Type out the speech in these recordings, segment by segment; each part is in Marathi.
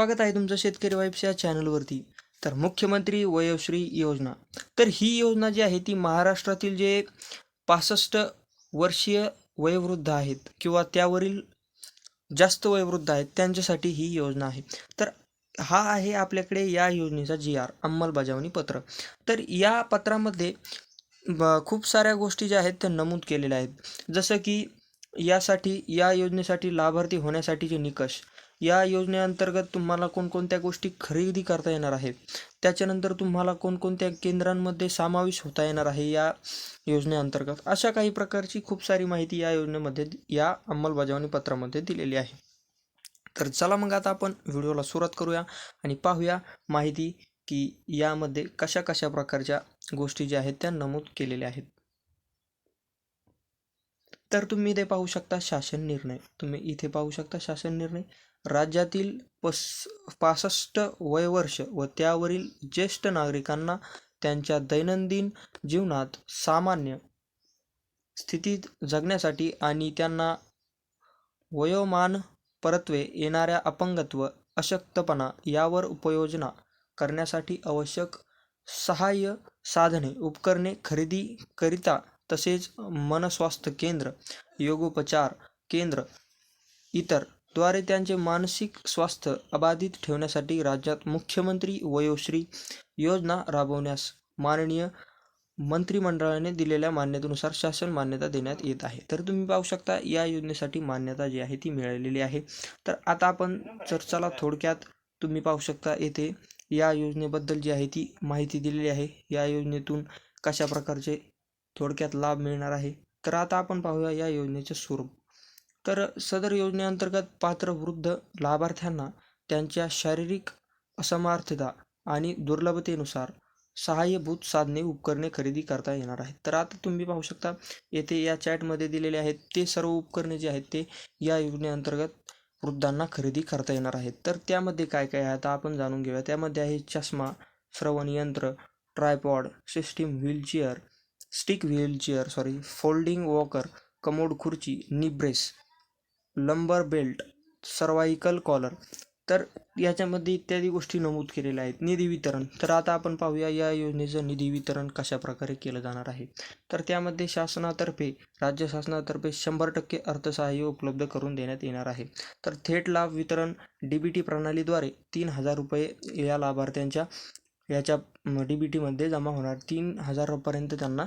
स्वागत आहे तुमचं शेतकरी वाईफच्या चॅनलवरती. तर मुख्यमंत्री वयोश्री योजना. तर ही योजना जी आहे ती महाराष्ट्रातील जे पासष्ट वर्षीय वयोवृद्ध आहेत किंवा त्यावरील जास्त वयोवृद्ध आहेत त्यांच्यासाठी ही योजना आहे. तर हा आहे आपल्याकडे या योजनेचा जी आर अंमलबजावणी पत्र. तर या पत्रामध्ये ब- खूप साऱ्या गोष्टी ज्या आहेत त्या नमूद केलेल्या आहेत. जसं की यासाठी या योजनेसाठी लाभार्थी होण्यासाठीचे निकष. या योजनेअंतर्गत तुम्हाला कोणकोणत्या गोष्टी खरेदी करता येणार आहेत? त्याच्यानंतर तुम्हाला कोणकोणत्या केंद्रांमध्ये समावेश होता येणार आहे या योजनेअंतर्गत? अशा काही प्रकारची खूप सारी माहिती या योजनेमध्ये या अंमलबजावणी पत्रामध्ये दिलेली आहे. तर चला मग आता आपण व्हिडिओला सुरुवात करूया आणि पाहूया माहिती की यामध्ये कशा कशा प्रकारच्या गोष्टी ज्या आहेत त्या नमूद केलेल्या आहेत. तर तुम्ही इथे पाहू शकता शासन निर्णय. तुम्ही इथे पाहू शकता शासन निर्णय. राज्यातील पस पासष्ट वयवर्ष व त्यावरील ज्येष्ठ नागरिकांना त्यांच्या दैनंदिन जीवनात सामान्य स्थितीत जगण्यासाठी आणि त्यांना वयोमान परत्वे येणाऱ्या अपंगत्व अशक्तपणा यावर उपयोजना करण्यासाठी आवश्यक सहाय्य साधने उपकरणे खरेदी करिता तसेच मनस्वास्थ्य केंद्र योगोपचार केंद्र इतर द्वारे त्यांचे मानसिक स्वास्थ्य अबाधित ठेवण्यासाठी राज्यात मुख्यमंत्री वयोश्री योजना राबवण्यास माननीय मंत्रिमंडळाने दिलेल्या मान्यतेनुसार शासन मान्यता देण्यात येत आहे. तर तुम्ही पाहू शकता या योजनेसाठी मान्यता जी आहे ती मिळालेली आहे. तर आता आपण चर्चाला थोडक्यात तुम्ही पाहू शकता येथे या योजनेबद्दल जी आहे ती माहिती दिलेली आहे. या योजनेतून कशा प्रकारचे थोडक्यात लाभ मिळणार आहे? तर आता आपण पाहूया या योजनेचे स्वरूप. तर सदर योजनेअंतर्गत पात्र वृद्ध लाभार्थ्यांना त्यांच्या शारीरिक असमर्थता आणि दुर्लभतेनुसार सहाय्यभूत साधने उपकरणे खरेदी करता येणार आहेत. तर आता तुम्ही पाहू शकता येथे या चॅटमध्ये दिलेले आहेत. ते सर्व उपकरणे जे आहेत ते या योजनेअंतर्गत वृद्धांना खरेदी करता येणार आहेत. तर त्यामध्ये काय काय आहे आता आपण जाणून घेऊया. त्यामध्ये आहे चष्मा श्रवण यंत्र tripod system wheelchair stick wheelchair sorry folding walker commode खुर्ची knee brace lumbar belt cervical collar तर याच्यामध्ये इत्यादी गोष्टी नमूद केलेल्या आहेत. निधी वितरण. तर आता आपण पाहूया या योजनेचं निधी वितरण कशा प्रकारे केलं जाणार आहे. तर त्यामध्ये शासनातर्फे राज्य शासनातर्फे शंभर टक्के अर्थसहाय्य उपलब्ध करून देण्यात येणार आहे. तर थेट लाभ वितरण डी बी टी प्रणालीद्वारे तीन हजार रुपये या लाभार्थ्यांच्या याच्या डी बी टीमध्ये जमा होणार. तीन हजारापर्यंत त्यांना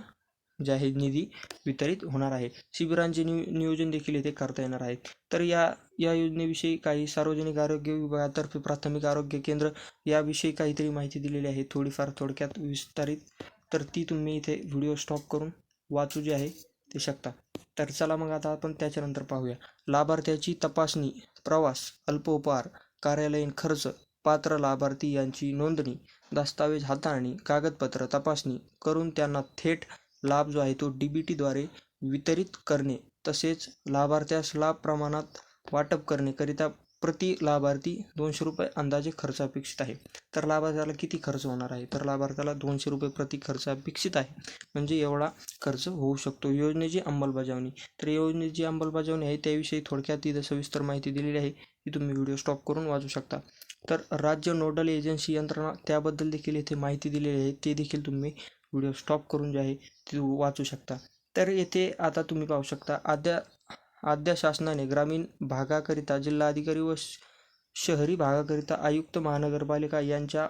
जे आहे निधी वितरित होणार आहे. शिबिरांचे नियो नियोजन देखील येथे करता येणार आहे. तर या या योजनेविषयी काही सार्वजनिक आरोग्य विभागातर्फे प्राथमिक आरोग्य केंद्र याविषयी काहीतरी माहिती दिलेली आहे. थोडीफार थोडक्यात विस्तारित. तर ती तुम्ही इथे व्हिडिओ स्टॉप करून वाचू जे आहे ते शकता. तर चला मग आता आपण त्याच्यानंतर पाहूया. लाभार्थ्याची तपासणी प्रवास अल्पोपहार कार्यालयीन खर्च पात्र लाभार्थी यांची नोंदणी दस्तावेज हाताळणी कागदपत्र तपासणी करून त्यांना थेट लाभ जो आहे तो डी बी टीद्वारे वितरित करणे तसेच लाभार्थ्यास लाभ प्रमाणात वाटप करण्याकरिता प्रति लाभार्थी दोनशे रुपये अंदाजे खर्च अपेक्षित आहे. तर लाभार्थ्याला किती खर्च होणार आहे? तर लाभार्थ्याला दोनशे रुपये प्रति खर्च अपेक्षित आहे. म्हणजे एवढा खर्च होऊ शकतो. योजनेची अंमलबजावणी. तर योजनेची अंमलबजावणी आहे त्याविषयी थोडक्यात तिथं सविस्तर माहिती दिलेली आहे. ती तुम्ही व्हिडिओ स्टॉप करून वाचू शकता. तर राज्य नोडल एजन्सी यंत्रणा त्याबद्दल देखील येथे माहिती दिलेली आहे. ते देखील तुम्ही व्हिडिओ स्टॉप करून जे आहे ते वाचू शकता. तर येथे आता तुम्ही पाहू शकता आद्या आद्या शासनाने ग्रामीण भागाकरिता जिल्हाधिकारी व श- शहरी भागाकरिता आयुक्त महानगरपालिका यांच्या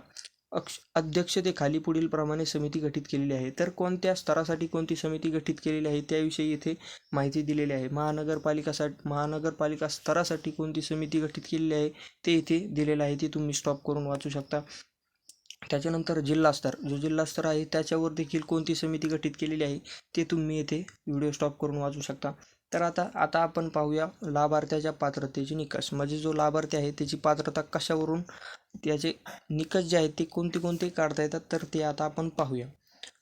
अक्ष अध्यक्षतेखाली पुढील प्रमाणे समिती गठीत केलेली आहे. तर कोणत्या स्तरासाठी कोणती समिती गठीत केलेली आहे त्याविषयी येथे माहिती दिलेली आहे. महानगरपालिकासाठी महानगरपालिका स्तरासाठी कोणती समिती गठीत केलेली आहे ते इथे दिलेलं आहे ते तुम्ही स्टॉप करून वाचू शकता. त्याच्यानंतर जिल्हास्तर जो जिल्हास्तर आहे त्याच्यावर देखील कोणती समिती गठीत केलेली आहे ते तुम्ही येथे व्हिडिओ स्टॉप करून वाचू शकता. तर आता आता आपण पाहूया लाभार्थ्याच्या पात्रतेचे निकष. म्हणजे जो लाभार्थी आहे त्याची पात्रता कशावरून त्याचे निकष जे आहेत ते कोणते कोणते काढता येतात तर ते आता आपण पाहूया.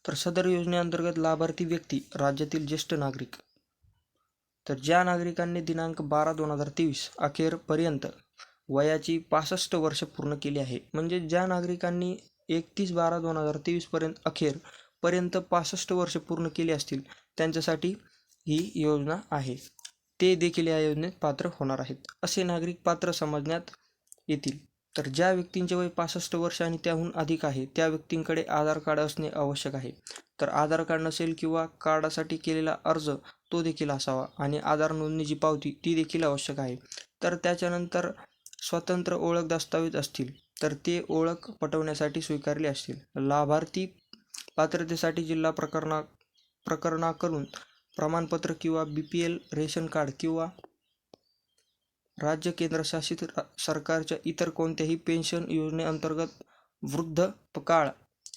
तर सदर योजनेअंतर्गत लाभार्थी व्यक्ती राज्यातील ज्येष्ठ नागरिक. तर ज्या नागरिकांनी दिनांक बारा दोन हजार तेवीस अखेरपर्यंत वयाची पासष्ट वर्ष पूर्ण केली आहे. म्हणजे ज्या नागरिकांनी एकतीस बारा दोन हजार तेवीसपर्यंत अखेर पर्यंत पासष्ट वर्ष पूर्ण केली असतील त्यांच्यासाठी ही योजना आहे. ते देखील या योजनेत पात्र होणार आहेत असे नागरिक पात्र समजण्यात येतील. तर ज्या व्यक्तींचे वय पासष्ट वर्ष आणि त्याहून अधिक आहे त्या व्यक्तींकडे आधार कार्ड असणे आवश्यक आहे. तर आधार कार्ड नसेल किंवा कार्डासाठी केलेला अर्ज तो देखील असावा आणि आधार नोंदणीची पावती ती देखील आवश्यक आहे. तर त्याच्यानंतर स्वतंत्र ओळख दस्तावेज असतील तर ते ओळख पटवण्यासाठी स्वीकारले असतील. लाभार्थी पात्रतेसाठी जिल्हा प्रकरणा प्रकरणाकडून प्रमाणपत्र किंवा B P L ration card किंवा राज्य केंद्रशासित सरकारच्या इतर कोणत्याही पेन्शन योजनेअंतर्गत वृद्धपकाळ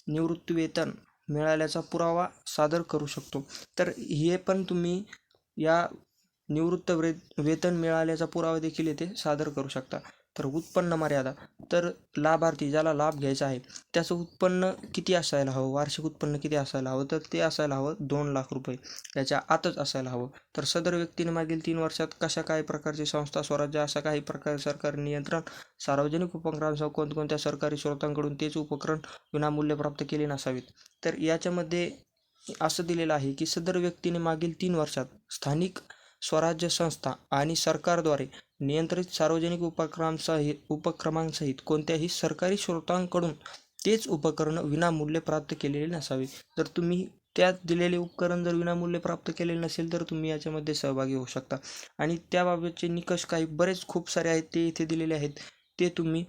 निवृत्तीवेतन मिळाल्याचा पुरावा सादर करू शकतो. तर हे पण तुम्ही या निवृत्त वे वेतन मिळाल्याचा पुरावा देखील येथे सादर करू शकता. तर उत्पन्न मर्यादा तर लाभार्थी ज्याला लाभ घ्यायचा आहे त्याचं उत्पन्न किती असायला हवं? वार्षिक उत्पन्न किती असायला हवं? तर ते असायला हवं दोन लाख रुपये. याच्या आतच असायला हवं. तर सदर व्यक्तीने मागील तीन वर्षात कशा काही प्रकारची संस्था स्वराज्य अशा काही प्रकारे सरकारी नियंत्रण सार्वजनिक उपक्रमांसह कोणकोणत्या सरकारी स्रोतांकडून तेच उपकरण विनामूल्य प्राप्त केले नसावेत? तर याच्यामध्ये असं दिलेलं आहे की सदर व्यक्तीने मागील तीन वर्षात स्थानिक स्वराज्य संस्था आणि सरकारद्वारे नियंत्रित सार्वजनिक उपक्रमांसहित उपक्रमांसहित कोणत्याही सरकारी स्रोतांकडून तेच उपकरण विनामूल्य प्राप्त केलेले नसावे. जर तुम्ही त्यात दिलेले उपकरण जर विनामूल्य प्राप्त केलेले नसेल तर तुम्ही याच्यामध्ये सहभागी होऊ शकता. आणि त्याबाबतचे निकष काही बरेच खूप सारे आहेत ते इथे दिलेले आहेत. ते तुम्ही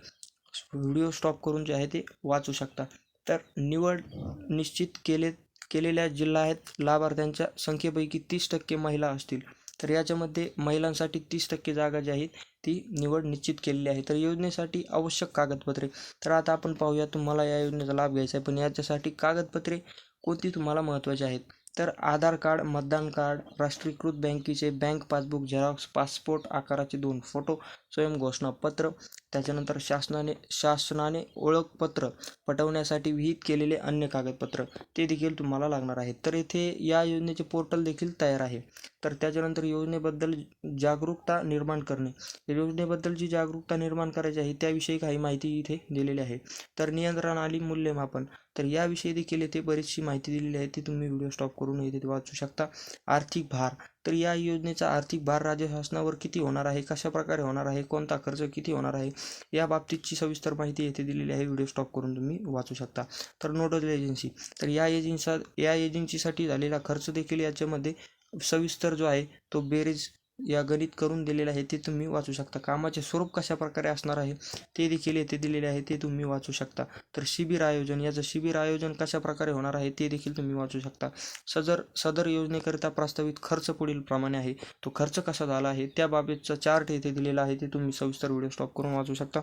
व्हिडिओ स्टॉप करून जे आहे ते वाचू शकता. तर निवड निश्चित केले केलेल्या जिल्हा आहेत. लाभार्थ्यांच्या संख्येपैकी तीस टक्के महिला असतील. तर याच्यामध्ये महिलांसाठी तीस टक्के जागा जी आहेत ती निवड निश्चित केलेली आहे. तर योजनेसाठी आवश्यक कागदपत्रे. तर आता आपण पाहूया तुम्हाला या योजनेचा लाभ घ्यायचा आहे. पण याच्यासाठी कागदपत्रे कोणती तुम्हाला महत्त्वाची आहेत? तर आधार कार्ड मतदान कार्ड राष्ट्रीयकृत बँकेचे बँक पासबुक झेरॉक्स पासपोर्ट आकाराचे दोन फोटो स्वयंघोषणापत्र त्याच्यानंतर शासनाने शासनाने ओळखपत्र पटवण्यासाठी विहित केलेले अन्य कागदपत्र ते देखील तुम्हाला लागणार आहेत. तर येथे या योजनेचे पोर्टल देखील तयार आहे. तर त्याच्यानंतर योजनेबद्दल जागरूकता निर्माण करणे. योजनेबद्दल जी जागरूकता निर्माण करायची आहे त्याविषयी काही माहिती इथे दिलेली आहे. तर नियंत्रण आणि मूल्यमापन. तर याविषयी देखील येथे बरीचशी माहिती दिलेली आहे ती तुम्ही व्हिडिओ स्टॉप करून येथे वाचू शकता. आर्थिक भार. तर या योजनेचा आर्थिक भार राज्य शासनावर किती होणार आहे? कशा प्रकारे होणार आहे? कोणता खर्च किती होणार आहे? या बाबतीतची सविस्तर माहिती येथे दिलेली आहे. व्हिडिओ स्टॉप करून तुम्ही वाचू शकता. तर नोडल एजन्सी. तर या एजन्सी या एजन्सीसाठी झालेला खर्च देखील याच्यामध्ये सविस्तर जो आहे तो बेरीज या गणित करून दिलेलं आहे ते तुम्ही वाचू शकता. कामाचे स्वरूप कशा प्रकारे असणार आहे ते देखील येथे दिलेले आहे ते तुम्ही वाचू शकता. तर शिबिर आयोजन याचं शिबिर आयोजन कशा प्रकारे होणार आहे ते देखील तुम्ही वाचू शकता. सदर सदर योजनेकरिता प्रस्तावित खर्च पुढील प्रमाणे आहे. तो खर्च कसा झाला आहे त्या बाबतचा चार्ट येथे दिलेला आहे ते तुम्ही सविस्तर व्हिडिओ स्टॉप करून वाचू शकता.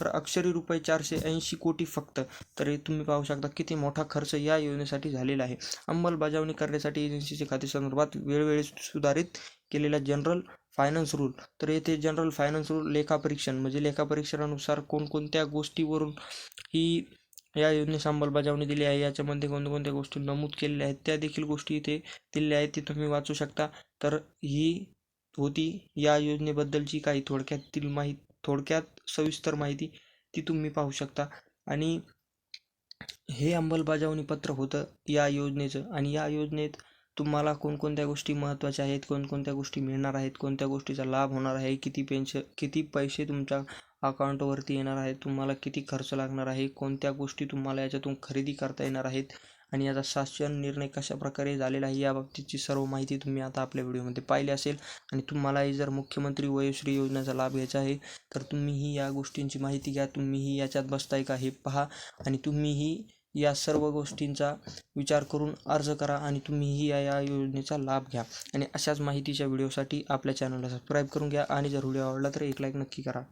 तर अक्षरी रुपये चारशे ऐंशी कोटी फक्त. तर हे तुम्ही पाहू शकता किती मोठा खर्च या योजनेसाठी झालेला आहे. अंमलबजावणी करण्यासाठी एजन्सीचे खाते संदर्भात वेळोवेळी सुधारित केलेला जनरल फायनान्स रूल तर येथे जनरल फायनान्स रूल लेखापरीक्षण म्हणजे लेखापरीक्षणानुसार कोणकोणत्या गोष्टीवरून ही या योजनेस अंमलबजावणी दिली आहे याच्यामध्ये कोणत्या गोष्टी नमूद केलेल्या आहेत त्या देखील गोष्टी इथे दिलेल्या आहेत ते तुम्ही वाचू शकता. तर ही होती या योजनेबद्दलची काही थोडक्यातील माहिती थोडक्यात सविस्तर माहिती ती तुम्ही पाहू शकता. आणि हे अंमलबजावणी पत्र होतं या योजनेचं. आणि या योजनेत तुम्हाला कोणकोणत्या गोष्टी महत्त्वाच्या आहेत कोणकोणत्या गोष्टी मिळणार आहेत कोणत्या गोष्टीचा लाभ होणार आहे किती पेन्शन किती पैसे तुमच्या अकाउंटवरती येणार आहेत तुम्हाला किती खर्च लागणार आहे कोणत्या गोष्टी तुम्हाला याच्यातून खरेदी करता येणार आहेत आणि याचा शासन निर्णय कशा प्रकारे झालेला आहे या बाबतीची सर्व माहिती तुम्ही आता आपल्या व्हिडिओमध्ये पाहिली असेल. आणि तुम्हालाही जर मुख्यमंत्री वयोश्री योजनेचा लाभ घ्यायचा आहे तर तुम्हीही या गोष्टींची माहिती घ्या तुम्हीही याच्यात बसताय का हे पहा आणि तुम्हीही या सर्व गोष्टींचा विचार करून अर्ज करा आणि तुम्हीही या या योजनेचा लाभ घ्या. आणि अशाच माहितीच्या व्हिडिओसाठी आपल्या चॅनलला सबस्क्राईब करून घ्या. आणि जर व्हिडिओ आवडला तर एक लाईक नक्की करा.